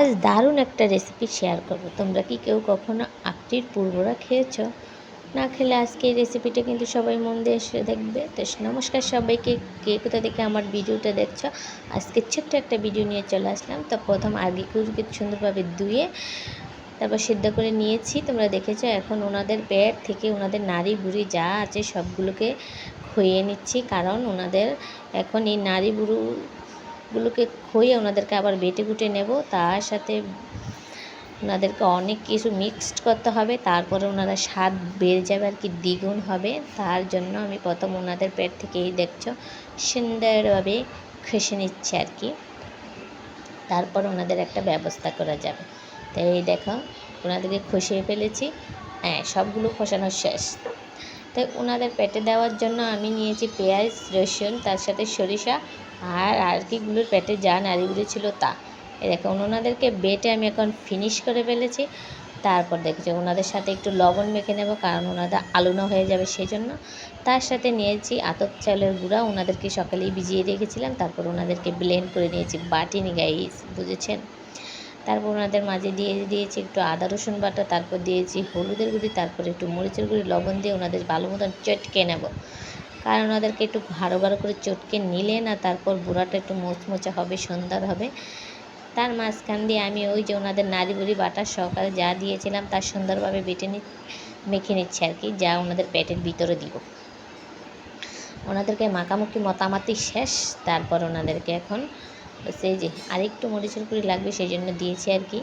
আজ দারুণ একটা রেসিপি শেয়ার করব। তোমরা কি কেউ কখনো আকটির পূর্বরা খেয়েছ? না খেলে আজকে এই রেসিপিটা কিন্তু সবাই মন দিয়ে এসে দেখবে। তো নমস্কার সবাইকে। কে কোথা থেকে আমার ভিডিওটা দেখছ? আজকে ছোট্ট একটা ভিডিও নিয়ে চলে আসলাম। তো প্রথম আগে কুচকে সুন্দরভাবে ধুয়ে তারপর সিদ্ধ করে নিয়েছি। তোমরা দেখেছ এখন ওনাদের পেট থেকে ওনাদের নাড়ি বুড়ি যা আছে সবগুলোকে খুইয়ে নিচ্ছি। কারণ ওনাদের এখন এই নাড়ি বুড়ু গুলোকে খুইয়ে ওনাদেরকে আবার বেটে কুটে নেব। তার সাথে ওনাদেরকে অনেক কিছু মিক্সড করতে হবে, তারপরে ওনারা স্বাদ বেড়ে যাবে আর কি, দ্বিগুণ হবে। তার জন্য আমি প্রথম ওনাদের পেট থেকেই দেখছ, সুন্দরভাবে খসে নিচ্ছে আর কি। তারপর ওনাদের একটা ব্যবস্থা করা যাবে। তাই এই দেখো, ওনাদেরকে খসিয়ে ফেলেছি। হ্যাঁ সবগুলো খসানো শেষ। তাই ওনাদের পেটে দেওয়ার জন্য আমি নিয়েছি পেঁয়াজ, রসুন, তার সাথে সরিষা আর আর কিগুলোর পেটে যা নাড়িগুলো ছিল তা। এ দেখো ওনাদেরকে বেটে আমি এখন ফিনিশ করে ফেলেছি। তারপর দেখছি ওনাদের সাথে একটু লবণ মেখে নেব কারণ ওনাদের আলুনো হয়ে যাবে সেই জন্য তার সাথে নিয়েছি আতপ চালের গুঁড়া ওনাদেরকে সকালেই ভিজিয়ে রেখেছিলাম। তারপর ওনাদেরকে ব্লেন্ড করে নিয়েছি বাটিনি গাইস বুঝেছেন? তারপর ওনাদের মাঝে দিয়ে দিয়েছি একটু আদা, রসুন বাটা, তারপর দিয়েছি হলুদের গুঁড়ি, তারপর একটু মরিচের গুঁড়ি, লবণ দিয়ে ওনাদের ভালো মতন চটকে নেব। কারণ ওনাদেরকে একটু ভালো ভালো করে চটকে নিলে না তারপর বুড়াটা একটু মোচমোচা হবে সুন্দর হবে। তার মাঝখান দিয়ে আমি ওই যে ওনাদের নাড়ি বুড়ি বাটা সকালে যা দিয়েছিলাম তার সুন্দরভাবে বেটে নি, মেখে নিচ্ছি আর কি, যা ওনাদের পেটের ভিতরে দিব। ওনাদেরকে মাখামাখি মতামাতি শেষ, তারপর ওনাদেরকে এখন সেই যে আরেকটু মরিচের কুড়ি লাগবে সেই জন্য দিয়েছি আর কি।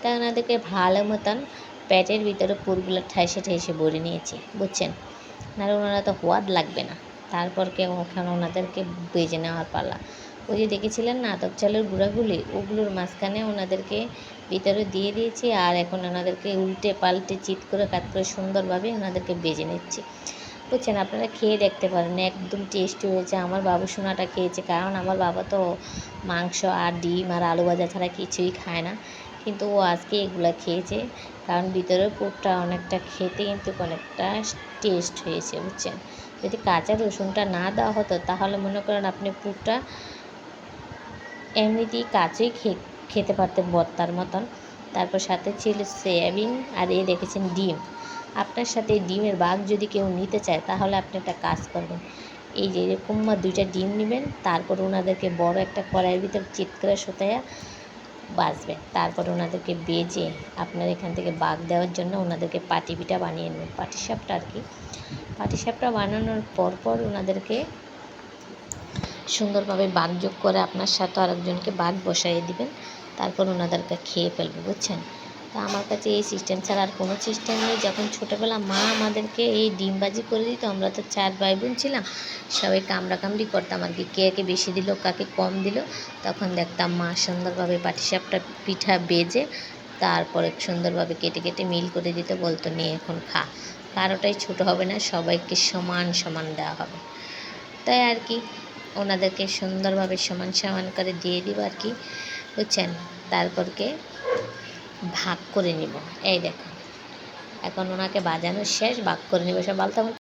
তাই ওনাদেরকে ভালো মতন প্যাটের ভিতরে পুরগুলো ঠাইসে ঠাইসে ভরে নিয়েছি, বুঝছেন? নাহলে ওনারা তো হোয়াদ লাগবে না। তারপর কে ওখানে ওনাদেরকে বেজে নেওয়ার পালা। ওই যে দেখেছিলেন না, আতপ চালের গুঁড়াগুলি? ওগুলোর মাঝখানে ওনাদেরকে ভিতরে দিয়ে দিয়েছি আর এখন ওনাদেরকে উল্টে পাল্টে চিত করে কাট করে সুন্দরভাবে ওনাদেরকে বেজে নিচ্ছি। বুঝছেন আপনারা খেয়ে দেখতে পারেন, একদম টেস্টি হয়েছে। আমার বাবু সোনাটা খেয়েছে, কারণ আমার বাবা তো মাংস আর ডিম আর আলু ভাজা ছাড়া কিছুই খায় না। কিন্তু ও আজকে এগুলো খেয়েছে, কারণ ভিতরের পুরটা অনেকটা খেতে কিন্তু অনেকটা টেস্ট হয়েছে, বুঝছেন? যদি কাঁচা রসুনটা না দেওয়া হতো, তাহলে মনে করেন আপনি পুরটা এমনিতেই কাঁচেই খেতে পারতেন ভর্তার মতন। তারপর সাথে ছিল সয়াবিন, আর এ দেখেছেন ডিম। আপনার সাথে ডিমের বাঘ যদি কেউ নিতে চায়, তাহলে আপনি একটা কাজ করবেন। এই যে এরকম দুইটা ডিম নেবেন, তারপর ওনাদেরকে বড় একটা কড়াইয়ের ভিতর চিট করে সোতায়া বাজবেন তারপর ওনাদেরকে বেজে আপনার এখান থেকে বাঘ দেওয়ার জন্য ওনাদেরকে পাটি পিঠা বানিয়ে নেবেন। পাটি সাপটা আর কি। পাটি সাপটা বানানোর পর পর ওনাদেরকে সুন্দরভাবে বাঘ যোগ করে আপনার সাথে আরেকজনকে বাঘ বসাইয়ে দিবেন। তারপর ওনাদেরকে খেয়ে ফেলবে, বুঝছেন? তা আমার কাছে এই সিস্টেম ছাড়া আর কোনো সিস্টেম নেই। যখন ছোটোবেলা মা আমাদেরকে এই ডিমবাজি করে দিত, আমরা তো চার ভাই বোন ছিলাম, সবাই কামড়া কামড়ি করতাম আর কি। কে কে বেশি দিল, কাকে কম দিল, তখন দেখতাম মা সুন্দরভাবে পাটিসাপটা পিঠা বেজে তারপরে সুন্দরভাবে কেটে কেটে মিল করে দিতে, বলতো নিয়ে এখন খা। কারোটাই ছোটো হবে না, সবাইকে সমান সমান দেওয়া হবে। তাই আর কি, ওনাদেরকে সুন্দরভাবে সমান সমান করে দিয়ে দিব আর কি, বুঝছেন? তারপরকে ভাগ করে নিব। এই দেখো এখন ওনাকে বাজানো শেষ ভাগ করে নিব। সব বালতা